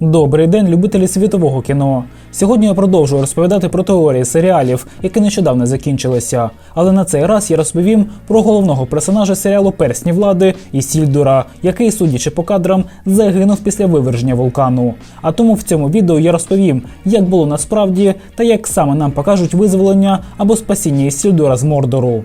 Добрий день, любителі світового кіно. Сьогодні я продовжую розповідати про теорії серіалів, які нещодавно закінчилися. Але на цей раз я розповім про головного персонажа серіалу Персні влади Ісільдура, який, судячи по кадрам, загинув після виверження вулкану. А тому в цьому відео я розповім, як було насправді та як саме нам покажуть визволення або спасіння Ісільдура з Мордору.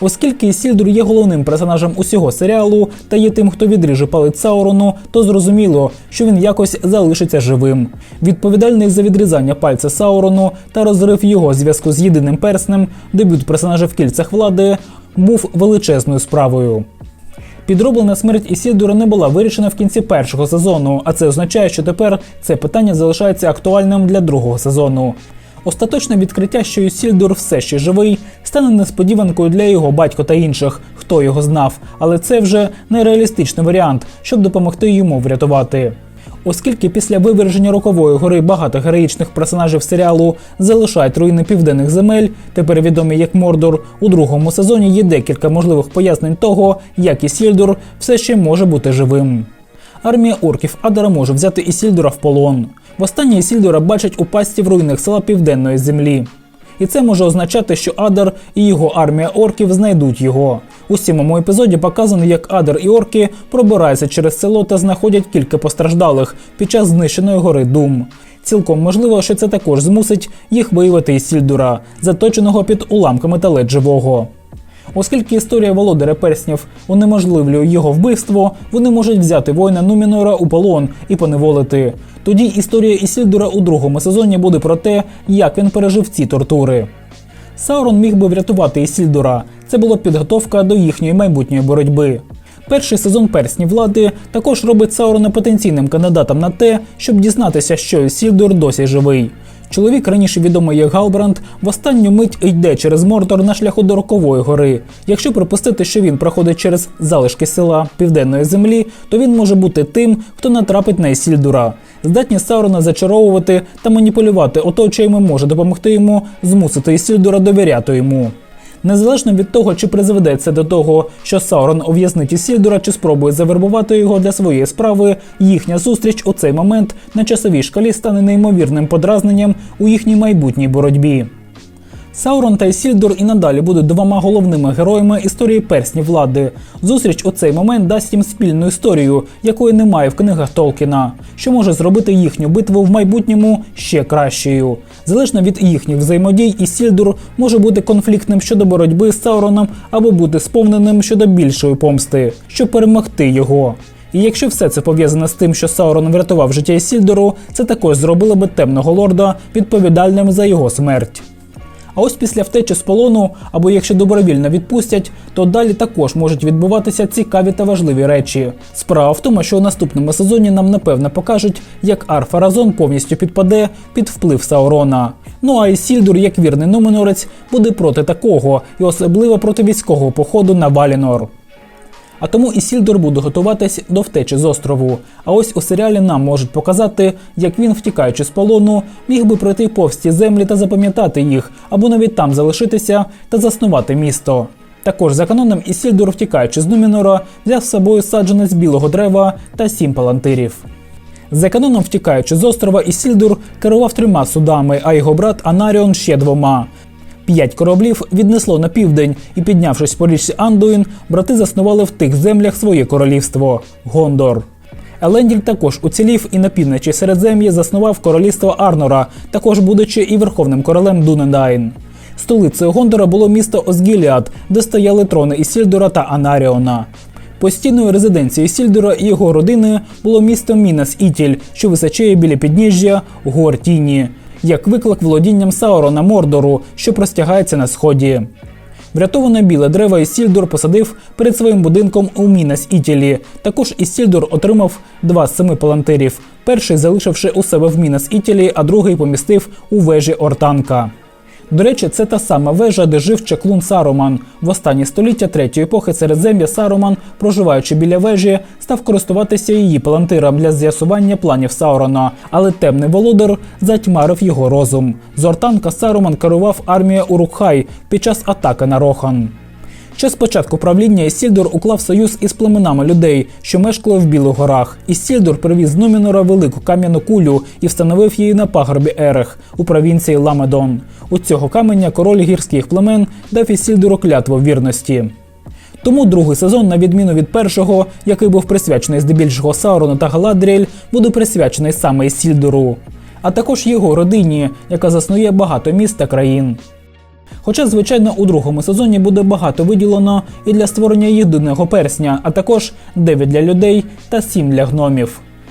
Оскільки Ісільдур є головним персонажем усього серіалу та є тим, хто відріже палець Саурону, то зрозуміло, що він якось залишиться живим. Відповідальний за відрізання пальця Саурону та розрив його зв'язку з єдиним перснем, дебют персонажа в кільцях влади був величезною справою. Підроблена смерть Ісільдура не була вирішена в кінці першого сезону, а це означає, що тепер це питання залишається актуальним для другого сезону. Остаточне відкриття, що Ісільдур все ще живий, стане несподіванкою для його батька та інших, хто його знав, але це вже нереалістичний варіант, щоб допомогти йому врятувати. Оскільки після виверження рокової гори багато героїчних персонажів серіалу залишають руїни південних земель, тепер відомі як Мордор, у другому сезоні є декілька можливих пояснень того, як Ісільдур все ще може бути живим. Армія орків Адара може взяти Ісільдура в полон. Востаннє Ісільдура бачать у пастці в руїнах села Південної землі. І це може означати, що Адар і його армія орків знайдуть його. У сьомому епізоді показано, як Адар і орки пробираються через село та знаходять кілька постраждалих під час знищеної гори Дум. Цілком можливо, що це також змусить їх виявити Ісільдура, заточеного під уламками та ледь живого. Оскільки історія володаря перснів унеможливлює його вбивство, вони можуть взяти воїна Нумінора у полон і поневолити. Тоді історія Ісільдура у другому сезоні буде про те, як він пережив ці тортури. Саурон міг би врятувати Ісільдура. Це була підготовка до їхньої майбутньої боротьби. Перший сезон персні влади також робить Саурона потенційним кандидатом на те, щоб дізнатися, що Ісільдур досі живий. Чоловік, раніше відомий як Галбранд, в останню мить йде через Мордор на шляху до Рокової гори. Якщо припустити, що він проходить через залишки села Південної землі, то він може бути тим, хто натрапить на Ісільдура. Здатність Саурона зачаровувати та маніпулювати оточуємо може допомогти йому змусити Ісільдура довіряти йому. Незалежно від того, чи призведе це до того, що Саурон ув'язнить Ісільдура, чи спробує завербувати його для своєї справи, їхня зустріч у цей момент на часовій шкалі стане неймовірним подразненням у їхній майбутній боротьбі. Саурон та Ісільдур і надалі будуть двома головними героями історії персні влади. Зустріч у цей момент дасть їм спільну історію, якої немає в книгах Толкіна, що може зробити їхню битву в майбутньому ще кращою. Залежно від їхніх взаємодій, Ісільдур може бути конфліктним щодо боротьби з Сауроном або бути сповненим щодо більшої помсти, щоб перемогти його. І якщо все це пов'язане з тим, що Саурон врятував життя Ісільдуру, це також зробило би темного лорда відповідальним за його смерть. А ось після втечі з полону, або якщо добровільно відпустять, то далі також можуть відбуватися цікаві та важливі речі. Справа в тому, що у наступному сезоні нам напевно покажуть, як Арфа Разон повністю підпаде під вплив Саурона. Ну а Ісільдур, як вірний номинорець, буде проти такого і особливо проти військового походу на Валінор. А тому Ісільдор буде готуватись до втечі з острову. А ось у серіалі нам можуть показати, як він, втікаючи з полону, міг би пройти повз ці землі та запам'ятати їх, або навіть там залишитися та заснувати місто. Також за каноном Ісільдор, втікаючи з Нумінора, взяв з собою саджанець білого дерева та сім палантирів. За каноном, втікаючи з острова, Ісільдур керував трьома судами, а його брат Анаріон ще двома. П'ять кораблів віднесло на південь, і, піднявшись по річці Андуїн, брати заснували в тих землях своє королівство Гондор. Еленділь також уцілів і на півночі Середзем'я заснував королівство Арнора, також будучи і верховним королем Дунендайн. Столицею Гондора було місто Озгіліад, де стояли трони Ісільдора та Анаріона. Постійною резиденцією Сільдора і його родини було місто Мінас Ітіль, що височіє біля підніжжя гор Тіні, як виклик володінням Саурона Мордору, що простягається на сході. Врятоване біле дерево Ісільдор посадив перед своїм будинком у Мінас Ітілі. Також Ісільдор отримав два з семи палантирів. Перший залишивши у себе в Мінас Ітілі, а другий помістив у вежі Ортанка. До речі, це та сама вежа, де жив чаклун Саруман. В останні століття третьої епохи Середзем'я Саруман, проживаючи біля вежі, став користуватися її палантиром для з'ясування планів Саурона, але темний володар затьмарив його розум. З Ортанка Саруман керував армією Урукхай під час атаки на Рохан. Ще з початку правління Ісільдур уклав союз із племенами людей, що мешкали в Білих горах. Ісільдур привіз з Нумінора велику кам'яну кулю і встановив її на пагорбі Ерех у провінції Ламедон. У цього каменя король гірських племен дав Ісільдуру клятву вірності. Тому другий сезон, на відміну від першого, який був присвячений здебільшого Саурону та Галадріель, буде присвячений саме Ісільдуру, а також його родині, яка заснує багато міст та країн. Хоча, звичайно, у другому сезоні буде багато виділено і для створення єдиного персня, а також 9 для людей та 7 для гномів.